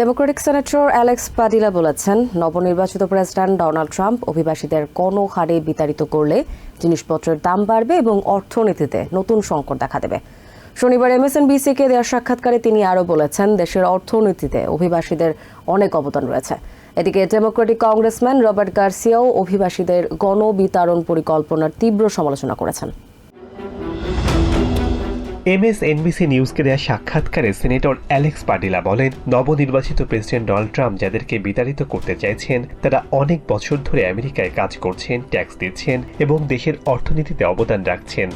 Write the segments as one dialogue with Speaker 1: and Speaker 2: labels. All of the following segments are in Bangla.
Speaker 1: ডেমোক্রেটিক সেনেটর অ্যালেক্স পাডিলা বলেছেন, নবনির্বাচিত প্রেসিডেন্ট ডোনাল্ড ট্রাম্প অভিবাসীদের কোনো হারে বিতাড়িত করলে জিনিসপত্রের দাম বাড়বে এবং অর্থনীতিতে নতুন সংকট দেখা দেবে। শনিবার এমএসএনবিসিকে দেওয়া সাক্ষাৎকারে তিনি আরও বলেছেন, দেশের অর্থনীতিতে অভিবাসীদের অনেক অবদান রয়েছে। এদিকে ডেমোক্রেটিক কংগ্রেসম্যান রবার্ট গার্সিয়াও অভিবাসীদের গণবিতরণ পরিকল্পনার তীব্র সমালোচনা করেছেন।
Speaker 2: এমএসএনবিসি নিউজকে দেওয়া সাক্ষাৎকারে সিনেটর অ্যালেক্স পাডিলা বলেন, নবনির্বাচিত প্রেসিডেন্ট ডোনাল্ড ট্রাম্প যাদেরকে বিতাড়িত করতে চাইছেন, তারা অনেক বছর ধরে আমেরিকায় কাজ করছেন, ট্যাক্স দিচ্ছেন এবং দেশের অর্থনীতিতে অবদান রাখছেন।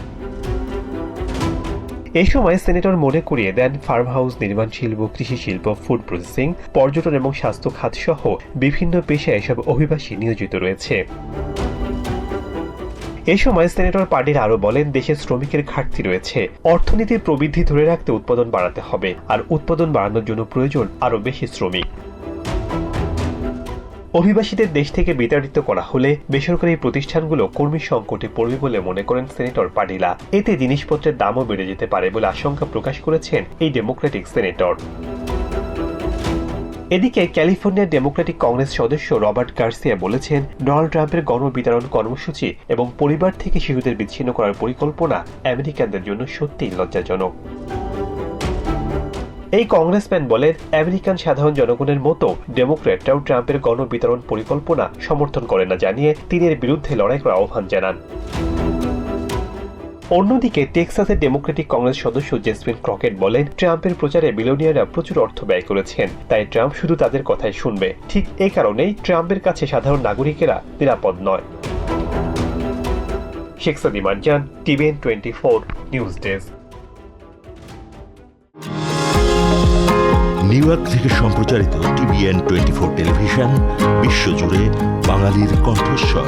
Speaker 2: এই সময় সিনেটর মনে করিয়ে দেন ফার্ম হাউস নির্মাণ শিল্প, কৃষি শিল্প, ফুড প্রসেসিং, পর্যটন এবং স্বাস্থ্য খাত সহ বিভিন্ন পেশায় এসব অভিবাসী নিয়োজিত রয়েছে। এ সময় সেনেটর পার্টির আরও বলেন দেশে শ্রমিকের ঘাটতি রয়েছে। অর্থনীতির প্রবৃদ্ধি ধরে রাখতে উৎপাদন বাড়াতে হবে, আর উৎপাদন বাড়ানোর জন্য প্রয়োজন আরও বেশি শ্রমিক। অভিবাসীদের দেশ থেকে বিতাড়িত করা হলে বেসরকারি প্রতিষ্ঠানগুলো কর্মী সংকটে পড়বে বলে মনে করেন সেনেটর পাডিলা এতে জিনিসপত্রের দামও বেড়ে যেতে পারে বলে আশঙ্কা প্রকাশ করেছেন এই ডেমোক্রেটিক সেনেটর। এদিকে ক্যালিফোর্নিয়ার ডেমোক্রেটিক কংগ্রেস সদস্য রবার্ট গার্সিয়া বলেছেন, ডোনাল্ড ট্রাম্পের গণবিতরণ কর্মসূচি এবং পরিবার থেকে শিশুদের বিচ্ছিন্ন করার পরিকল্পনা আমেরিকানদের জন্য সত্যিই লজ্জাজনক। এই কংগ্রেসম্যান বলেন, আমেরিকান সাধারণ জনগণের মতো ডেমোক্র্যাটরাও ট্রাম্পের গণবিতরণ পরিকল্পনা সমর্থন করে না জানিয়ে তিনি এর বিরুদ্ধে লড়াই করার আহ্বান জানান। অন্যদিকে টেক্সাসের ডেমোক্রেটিক কংগ্রেস সদস্য জেসমিন ক্রকেট বলেন, ট্রাম্পের প্রচারে বিলোনিয়াররা প্রচুর অর্থ ব্যয় করেছেন, তাই ট্রাম্প শুধু তাদের কথাই শুনবে। ঠিক এই কারণেই ট্রাম্পের কাছে সাধারণ নাগরিকেরা নিরাপদ নয়। Sheikh Sadiman Jan TVN twenty four news desk.
Speaker 3: New York থেকে সম্প্রচারিত টিভিএন টোয়েন্টি ফোর টেলিভিশন, বিশ্বজুড়ে বাঙালির কণ্ঠস্বর।